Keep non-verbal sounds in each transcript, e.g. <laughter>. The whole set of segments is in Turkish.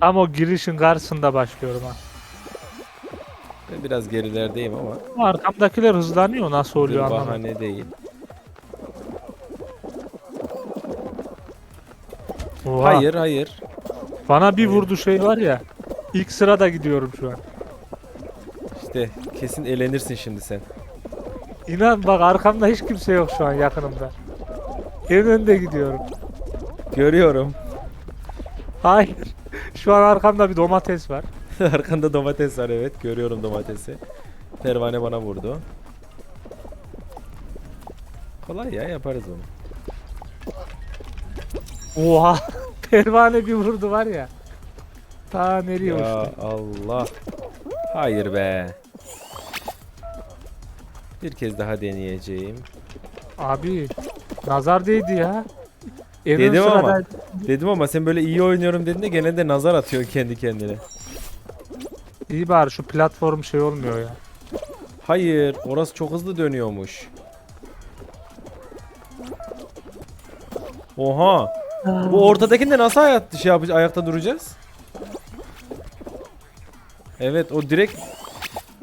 Tam o girişin karşısında başlıyorum ha. Ben biraz gerilerdeyim ama Ama Arkamdakiler hızlanıyor nasıl bir oluyor anlamadım. bahane değil. Oha. Hayır hayır. Bana bir vurdu şey var ya. İlk sırada gidiyorum şu an. İşte kesin elenirsin şimdi sen. İnan bak arkamda hiç kimse yok şu an yakınımda. En önde gidiyorum. Görüyorum. Hayır. Şu an arkamda bir domates var. <laughs> Arkanda domates var evet. Görüyorum domatesi. Pervane bana vurdu. Kolay ya yaparız onu. Oha. <laughs> Pervane bir vurdu var ya. Ta nereye Ya uçtu? Allah. Hayır be. Bir kez daha deneyeceğim. Abi. Nazar değdi ya. Ön Dedim ama. sıradaydı. Dedim ama sen böyle iyi oynuyorum dediğinde gene de nazar atıyorsun kendi kendine. İyi bari şu platform şey olmuyor ya. Hayır, orası çok hızlı dönüyormuş. Oha. Bu ortadakinde nasıl hayat şey yapacağız, ayakta duracağız? Evet, o direkt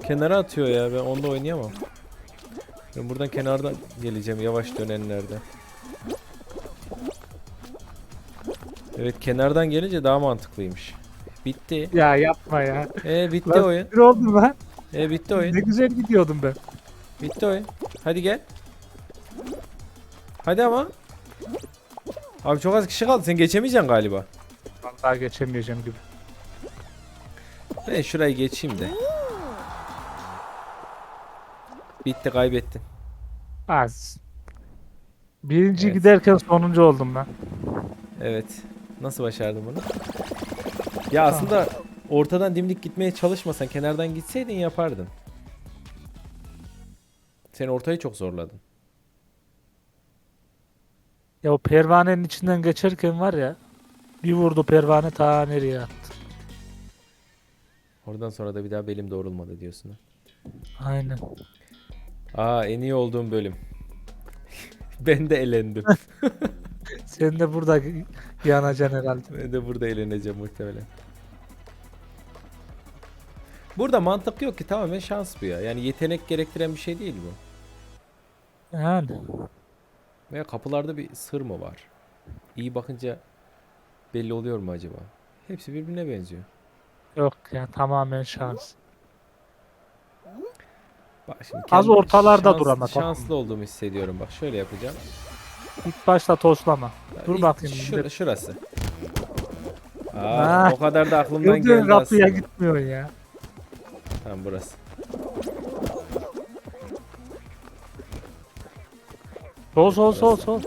kenara atıyor ya. Ben onda oynayamam. Ben buradan kenardan geleceğim yavaş dönenlerde. Evet, kenardan gelince daha mantıklıymış. Bitti. Ya yapma ya. E bitti Lan oyun. sinir oldum lan. E bitti oyun. Ne güzel gidiyordum ben. Bitti oyun. Hadi gel. Hadi ama. Abi çok az kişi kaldı. Sen geçemeyeceksin galiba. Ben daha geçemeyeceğim gibi. Ben şurayı geçeyim de. Bitti kaybettin. Az. Birinci Evet. giderken sonuncu oldum ben. Evet. Nasıl başardın bunu? Ya aslında ortadan dimdik gitmeye çalışmasan kenardan gitseydin yapardın. Sen ortayı çok zorladın. Ya o pervanenin içinden geçerken var ya. Bir vurdu pervane ta nereye attı. Oradan sonra da bir daha belim doğrulmadı diyorsun. ha. Aynen. Aa en iyi olduğum bölüm. <laughs> ben de elendim. <laughs> Sen de burada yanacaksın herhalde. Ben de burada eğleneceğim muhtemelen. Burada mantık yok ki tamamen şans bu ya. Yani yetenek gerektiren bir şey değil bu. Yani. Veya kapılarda bir sır mı var? İyi bakınca belli oluyor mu acaba? Hepsi birbirine benziyor. Yok ya tamamen şans. Bak şimdi Az ortalarda şans- dur ama, tamam Şanslı olduğumu hissediyorum. Bak şöyle yapacağım. İlk başta toslama. Dur İlk bakayım. şura- şurası. Aa, Ha. o kadar da aklımdan Gördüğün geldi kapıya aslında. gitmiyor ya. Tamam burası. Sol sol sol sol.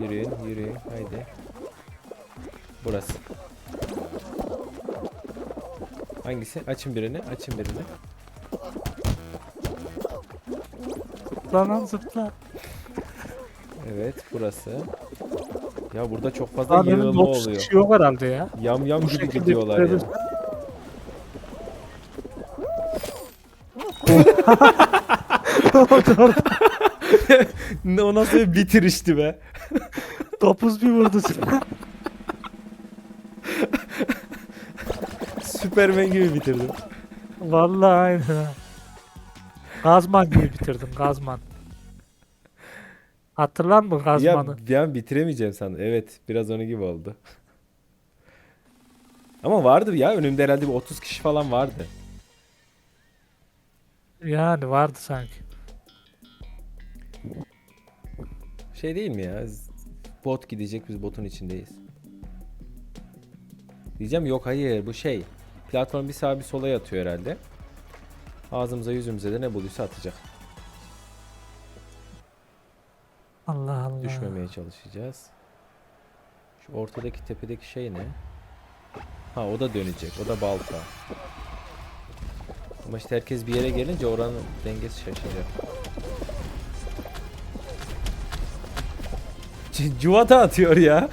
Yürüyün, yürüyün. Haydi. Burası. Hangisi? Açın birini, açın birini. Lan zıpla. Evet, burası. Ya burada çok fazla Lan benim yığılma 30 oluyor. kişi yok herhalde ya. Yam yam gibi şekilde gidiyorlar ya. bitirebiliriz. Ne <laughs> o nasıl bir bitirişti be? <laughs> Topuz bir vurdu. <laughs> Süpermen gibi bitirdim. Vallahi aynen. ha. Gazman gibi bitirdim Gazman. Hatırlar mı Ya Gazman'ı? bir an bitiremeyeceğim sandım. Evet, biraz onun gibi oldu. Ama vardı ya önümde herhalde bir 30 kişi falan vardı. Yani vardı sanki. Şey değil mi ya? Bot gidecek biz botun içindeyiz. Diyeceğim yok hayır bu şey. Platform bir sağa bir sola yatıyor herhalde. Ağzımıza yüzümüze de ne bulduysa atacak. Allah Allah. Düşmemeye çalışacağız. Şu ortadaki tepedeki şey ne? Ha o da dönecek. O da balta. Ama işte herkes bir yere gelince oranın dengesi şaşacak. Cuvata atıyor ya.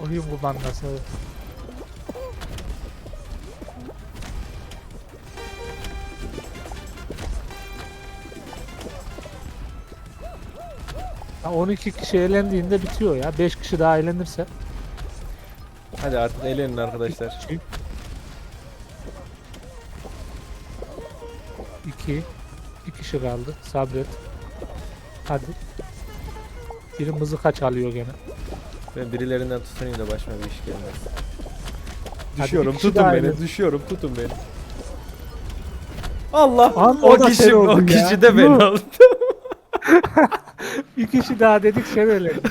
Oyun kumandası. Ha, 12 kişi eğlendiğinde bitiyor ya. 5 kişi daha eğlenirse. Hadi artık eğlenin arkadaşlar. 2 2 kişi kaldı. Sabret. Hadi. Biri mızıka çalıyor gene. Ben birilerinden tutunayım da başıma bir iş gelmez. Hadi Düşüyorum bir kişi tutun daha beni. eğlen. Düşüyorum tutun beni. Allah! Lan o o da kişi sen o oldun ya. kişi de beni Yuh. aldı. <laughs> Bir kişi daha dedik eğlendin